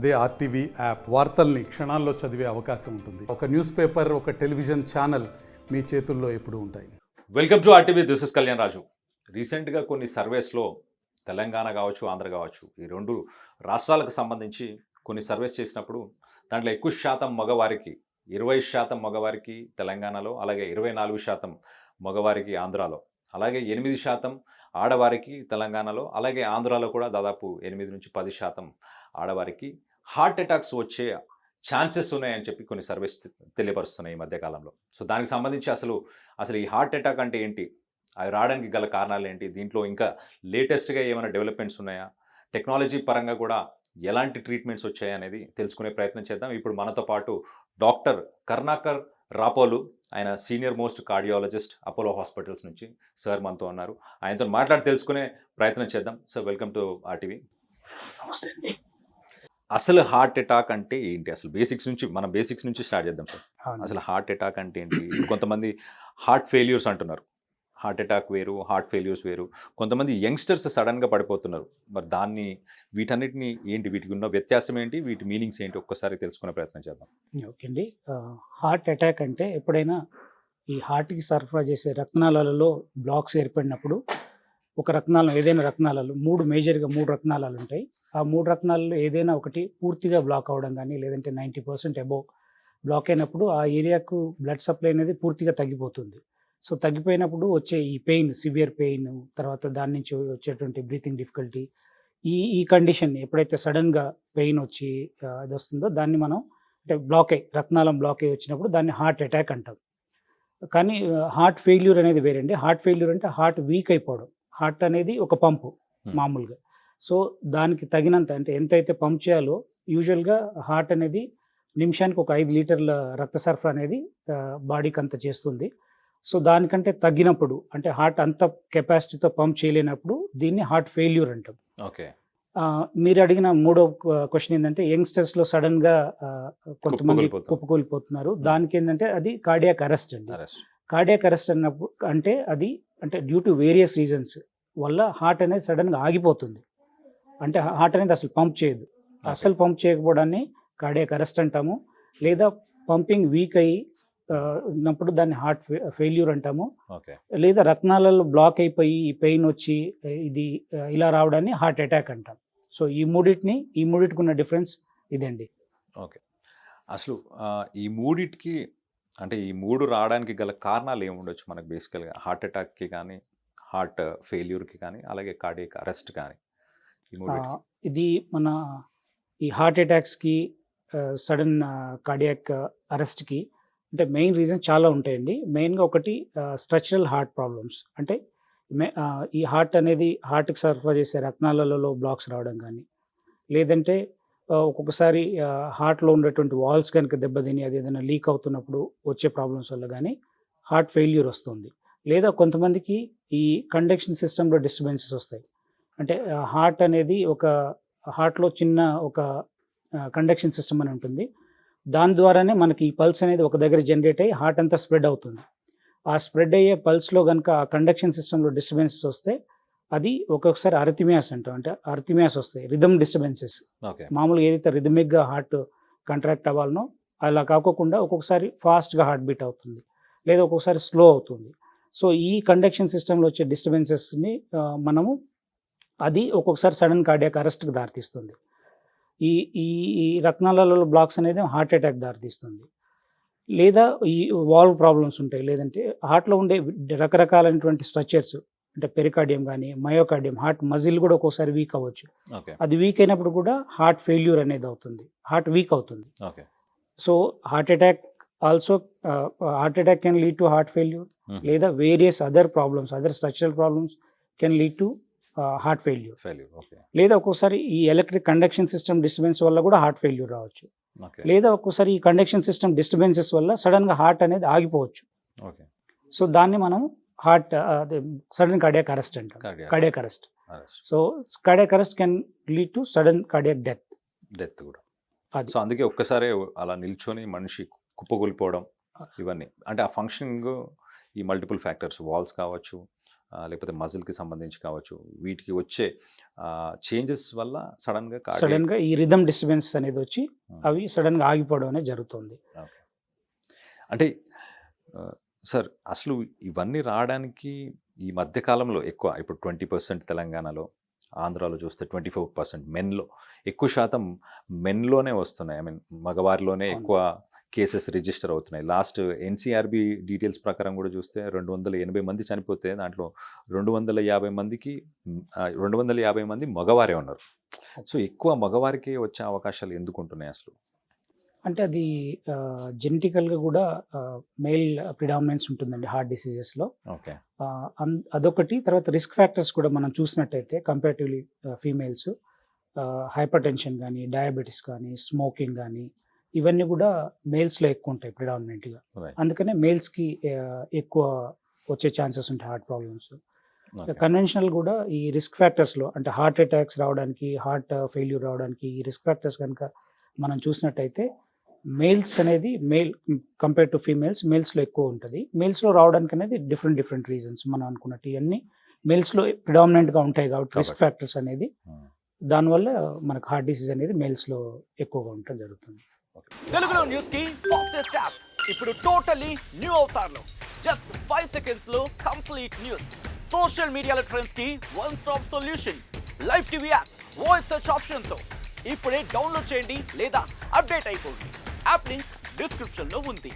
అదే RTV app వార్తల్ని క్షణాల్లో చదివే అవకాశం ఉంటుంది. ఒక న్యూస్ పేపర్ ఒక టెలివిజన్ ఛానల్ మీ చేతుల్లో ఎప్పుడు ఉంటాయి. Welcome to RTV this is Kalyan Raju. రీసెంట్గా కొన్ని సర్వేస్లో తెలంగాణ కావచ్చు ఆంధ్ర కావచ్చు ఈ రెండు రాష్ట్రాలకు సంబంధించి కొన్ని సర్వేస్ చేసినప్పుడు దాంట్లో ఎక్కువ శాతం మగవారికి ఇరవై శాతం మగవారికి తెలంగాణలో అలాగే ఇరవై నాలుగు శాతం మగవారికి ఆంధ్రాలో అలాగే ఎనిమిది శాతం ఆడవారికి తెలంగాణలో అలాగే ఆంధ్రాలో కూడా దాదాపు ఎనిమిది నుంచి పది శాతం ఆడవారికి హార్ట్ అటాక్స్ వచ్చే ఛాన్సెస్ ఉన్నాయని చెప్పి కొన్ని సర్వేస్ తెలియపరుస్తున్నాయి ఈ మధ్యకాలంలో సో దానికి సంబంధించి అసలు అసలు ఈ హార్ట్ అటాక్ అంటే ఏంటి? అవి రావడానికి గల కారణాలు ఏంటి? దీంట్లో ఇంకా లేటెస్ట్గా ఏమైనా డెవలప్మెంట్స్ ఉన్నాయా? టెక్నాలజీ పరంగా కూడా ఎలాంటి ట్రీట్మెంట్స్ వచ్చాయి అనేది తెలుసుకునే ప్రయత్నం చేద్దాం. ఇప్పుడు మనతో పాటు డాక్టర్ కర్ణాకర్ రాపోలు ఆయన senior most cardiologist Apollo Hospitals నుంచి సార్ మనతో ఉన్నారు. ఆయనతో మాట్లాడి తెలుసుకునే ప్రయత్నం చేద్దాం. So welcome to RTV. Namaste అండి. అసలు హార్ట్ అటాక్ అంటే ఏంటి? అసలు బేసిక్స్ నుంచి మనం బేసిక్స్ నుంచి స్టార్ట్ చేద్దాం సార్. అసలు హార్ట్ అటాక్ అంటే ఏంటి? కొంతమంది హార్ట్ ఫెయిల్యూర్స్ అంటున్నారు. హార్ట్ అటాక్ వేరు హార్ట్ ఫెయిల్యూర్స్ వేరు. కొంతమంది యంగ్స్టర్స్ సడన్గా పడిపోతున్నారు. మరి దాన్ని వీటన్నిటిని ఏంటి? వీటికి ఉన్న వ్యత్యాసం ఏంటి? వీటి మీనింగ్స్ ఏంటి? ఒక్కసారి తెలుసుకునే ప్రయత్నం చేద్దాం. ఓకే అండి. హార్ట్ అటాక్ అంటే ఎప్పుడైనా ఈ హార్ట్కి సరఫరా చేసే రక్తనాళాలలో బ్లాక్స్ ఏర్పడినప్పుడు ఒక రక్తనాళం ఏదైనా రక్తనాళాలు మూడు మేజర్గా మూడు రక్తనాళాలు ఉంటాయి. ఆ మూడు రత్నాలలో ఏదైనా ఒకటి పూర్తిగా బ్లాక్ అవ్వడం కానీ లేదంటే నైంటీ పర్సెంట్ అబోవ్ బ్లాక్ అయినప్పుడు ఆ ఏరియాకు బ్లడ్ సప్లై అనేది పూర్తిగా తగ్గిపోతుంది. సో తగ్గిపోయినప్పుడు వచ్చే ఈ పెయిన్ సివియర్ పెయిన్ తర్వాత దాని నుంచి వచ్చేటువంటి బ్రీతింగ్ డిఫికల్టీ ఈ ఈ కండిషన్ ఎప్పుడైతే సడన్గా పెయిన్ వచ్చి అది వస్తుందో దాన్ని మనం అంటే బ్లాక్ అయ్యి రత్నాలం బ్లాక్ అయ్యి వచ్చినప్పుడు దాన్ని హార్ట్ అటాక్ అంటాం. కానీ హార్ట్ ఫెయిల్యూర్ అనేది వేరండి. హార్ట్ ఫెయిల్యూర్ అంటే హార్ట్ వీక్ అయిపోవడం. హార్ట్ అనేది ఒక పంపు Hmm. మామూలుగా. సో దానికి తగినంత అంటే ఎంతైతే పంప్ చేయాలో యూజువల్గా హార్ట్ అనేది నిమిషానికి ఒక ఐదు లీటర్ల రక్త సరఫరా అనేది బాడీకి అంత చేస్తుంది. సో దానికంటే తగ్గినప్పుడు అంటే హార్ట్ అంత కెపాసిటీతో పంప్ చేయలేనప్పుడు దీన్ని హార్ట్ ఫెయిల్యూర్ అంటాం. ఓకే. మీరు అడిగిన మూడో క్వశ్చన్ ఏంటంటే యంగ్స్టర్స్లో సడన్గా కొంతమంది. కుప్పకూలిపోతున్నారు. దానికి ఏంటంటే అది కార్డియాక్ అరెస్ట్ అండి. అరెస్ట్. కార్డియాక్ అరెస్ట్ అన్నప్పుడు అంటే అది అంటే డ్యూ టు వేరియస్ రీజన్స్ వల్ల హార్ట్ అనేది సడన్గా ఆగిపోతుంది. అంటే హార్ట్ అనేది అసలు పంప్ చేయదు. అసలు పంప్ చేయకపోవడాన్ని కార్డియాక్ అరెస్ట్ అంటాము. లేదా పంపింగ్ వీక్ అయ్యి ఉన్నప్పుడు దాన్ని హార్ట్ ఫెయిల్యూర్ అంటాము. ఓకే లేదా రక్తనాళాలు బ్లాక్ అయిపోయి ఈ పెయిన్ వచ్చి ఇది ఇలా రావడాన్ని హార్ట్ అటాక్ అంటాం. సో ఈ మూడింటిని ఈ మూడింటికి ఉన్న డిఫరెన్స్ ఇదండి. ఓకే అసలు ఈ మూడిటికి అంటే ఈ మూడు రావడానికి గల కారణాలు ఏమి ఉండొచ్చు? మనకు బేసికల్గా హార్ట్ అటాక్కి కానీ హార్ట్ ఫెయిల్యూర్కి కానీ అలాగే కార్డియక్ అరెస్ట్ కానీ ఈ ఇది మన ఈ హార్ట్ అటాక్స్కి సడన్ కార్డియాక్ అరెస్ట్కి అంటే మెయిన్ రీజన్ చాలా ఉంటాయండి. మెయిన్గా ఒకటి స్ట్రక్చరల్ హార్ట్ ప్రాబ్లమ్స్. అంటే ఈ హార్ట్ అనేది హార్ట్కి సరఫరా చేసే రక్తనాళాలలో బ్లాక్స్ రావడం కానీ లేదంటే ఒక్కొక్కసారి హార్ట్లో ఉండేటువంటి వాల్స్ కనుక దెబ్బతిని అది ఏదైనా లీక్ అవుతున్నప్పుడు వచ్చే ప్రాబ్లమ్స్ వల్ల కానీ హార్ట్ ఫెయిల్యూర్ వస్తుంది. లేదా కొంతమందికి ఈ కండక్షన్ సిస్టంలో డిస్టర్బెన్సెస్ వస్తాయి. అంటే హార్ట్ అనేది ఒక హార్ట్లో చిన్న ఒక కండక్షన్ సిస్టమ్ అని ఉంటుంది. దాని ద్వారానే మనకి ఈ పల్స్ అనేది ఒక దగ్గర జనరేట్ అయ్యి హార్ట్ అంతా స్ప్రెడ్ అవుతుంది. ఆ స్ప్రెడ్ అయ్యే పల్స్లో కనుక ఆ కండక్షన్ సిస్టంలో డిస్టర్బెన్సెస్ వస్తే అది ఒక్కొక్కసారి అర్థిమియాస్ అంటాం. అంటే అర్థిమియాస్ వస్తాయి రిథమ్ డిస్టర్బెన్సెస్ ఓకే. మామూలుగా ఏదైతే రిథమిక్గా హార్ట్ కాంట్రాక్ట్ అవ్వాలనో అలా కాకోకుండా ఒక్కొక్కసారి ఫాస్ట్గా హార్ట్ బీట్ అవుతుంది. లేదా ఒక్కొక్కసారి స్లో అవుతుంది. సో ఈ కండక్షన్ సిస్టంలో వచ్చే డిస్టర్బెన్సెస్ని మనము అది ఒక్కొక్కసారి సడన్ కార్డియాక్ అరెస్ట్కి దారితీస్తుంది. ఈ ఈ ఈ రక్తనాళాలలో బ్లాక్స్ అనేది హార్ట్ అటాక్ దారితీస్తుంది. లేదా ఈ వాల్వ్ ప్రాబ్లమ్స్ ఉంటాయి. లేదంటే హార్ట్లో ఉండే రకరకాలైనటువంటి స్ట్రక్చర్స్ అంటే పెరికార్డియం కానీ మయోకార్డియం హార్ట్ మజిల్ కూడా ఒక్కోసారి వీక్ అవ్వచ్చు. అది వీక్ అయినప్పుడు కూడా హార్ట్ ఫెయిల్యూర్ అనేది అవుతుంది. హార్ట్ వీక్ అవుతుంది. So heart attack also heart attack can lead to heart failure లేదా various other problems other structural problems can lead to heart failure. లేదా ఒక్కోసారి ఈ ఎలక్ట్రిక్ కండక్షన్ సిస్టమ్ డిస్టర్బెన్స్ వల్ల కూడా హార్ట్ ఫెయిల్యూర్ రావచ్చు. లేదా ఒక్కోసారి ఈ కండక్షన్ సిస్టమ్ డిస్టర్బెన్సెస్ వల్ల సడన్గా హార్ట్ అనేది ఆగిపోవచ్చు. సో దాన్ని మనం హార్ట్ సడన్ కార్డియాక్ అరెస్ట్ అంటాం cardiac arrest. So cardiac arrest can lead to sudden cardiac death. Death కూడా. అది. సో అందుకే ఒక్కసారే అలా నిల్చొని మనిషి కుప్పకూలిపోవడం ఇవన్నీ. అంటే ఆ ఫంక్షనింగ్ ఈ మల్టిపుల్ ఫ్యాక్టర్స్ వాల్స్ కావచ్చు ఆ, లేకపోతే మజిల్కి సంబంధించి కావచ్చు వీటికి వచ్చే చేంజెస్ వల్ల సడన్గా సడన్గా ఈ రిథమ్ డిస్టర్బెన్స్ అనేది వచ్చి అవి సడన్గా ఆగిపోవడం అనేది జరుగుతుంది. అంటే సార్ అసలు ఇవన్నీ రావడానికి ఈ మధ్య కాలంలో ఎక్కువ ఇప్పుడు ట్వంటీ పర్సెంట్ తెలంగాణలో ఆంధ్రాలో చూస్తే ట్వంటీ ఫోర్ పర్సెంట్ మెన్లో ఎక్కువ శాతం మెన్లోనే వస్తున్నాయి. ఐ మీన్ మగవారిలోనే. ఎక్కువ కేసెస్ రిజిస్టర్ అవుతున్నాయి. లాస్ట్ ఎన్సీఆర్బి డీటెయిల్స్ ప్రకారం కూడా చూస్తే రెండు వందల ఎనభై మంది చనిపోతే దాంట్లో రెండు వందల యాభై మందికి రెండు వందల యాభై మంది మగవారే ఉన్నారు. సో ఎక్కువ మగవారికి వచ్చే అవకాశాలు ఎందుకు ఉంటున్నాయి అసలు? అంటే అది జెనెటికల్గా కూడా మెయిల్ ప్రిడామినెన్స్ ఉంటుందండి హార్ట్ డిసీజెస్లో. ఓకే. అదొకటి. తర్వాత రిస్క్ ఫ్యాక్టర్స్ కూడా మనం చూసినట్టయితే కంపారిటివ్లీ ఫీమేల్స్ హైపర్ టెన్షన్ కానీ డయాబెటీస్ కానీ స్మోకింగ్ కానీ ఇవన్నీ కూడా మేల్స్లో ఎక్కువ ఉంటాయి ప్రిడామినెంట్గా. అందుకనే మేల్స్కి ఎక్కువ వచ్చే ఛాన్సెస్ ఉంటాయి హార్ట్ ప్రాబ్లమ్స్ కన్వెన్షనల్ కూడా ఈ రిస్క్ ఫ్యాక్టర్స్లో అంటే హార్ట్ అటాక్స్ రావడానికి హార్ట్ ఫెయిల్యూర్ రావడానికి ఈ రిస్క్ ఫ్యాక్టర్స్ కనుక మనం చూసినట్టయితే మేల్స్ అనేది మేల్ కంపేర్ టు ఫీమేల్స్ మేల్స్లో ఎక్కువ ఉంటుంది. మేల్స్లో రావడానికి అనేది డిఫరెంట్ డిఫరెంట్ రీజన్స్ మనం అనుకున్నట్టు ఇవన్నీ మేల్స్లో ప్రిడామినెంట్గా ఉంటాయి కాబట్టి రిస్క్. ఫ్యాక్టర్స్ అనేది దానివల్ల మనకు హార్ట్ డిసీజ్ అనేది మేల్స్లో ఎక్కువగా ఉండటం జరుగుతుంది. తెలుగులో న్యూస్కి ఫాస్టెస్ట్ యాప్. ఇప్పుడు టోటలీ న్యూ అవతార్లో. జస్ట్ ఫైవ్ సెకండ్స్లో కంప్లీట్ న్యూస్. సోషల్ మీడియాలో ట్రెండ్స్కి one stop solution. Live TV app voice search ఆప్షన్తో ఇప్పుడే డౌన్లోడ్ చేయండి లేదా అప్డేట్ అయిపోండి. యాప్ లింక్ డిస్క్రిప్షన్లో ఉంది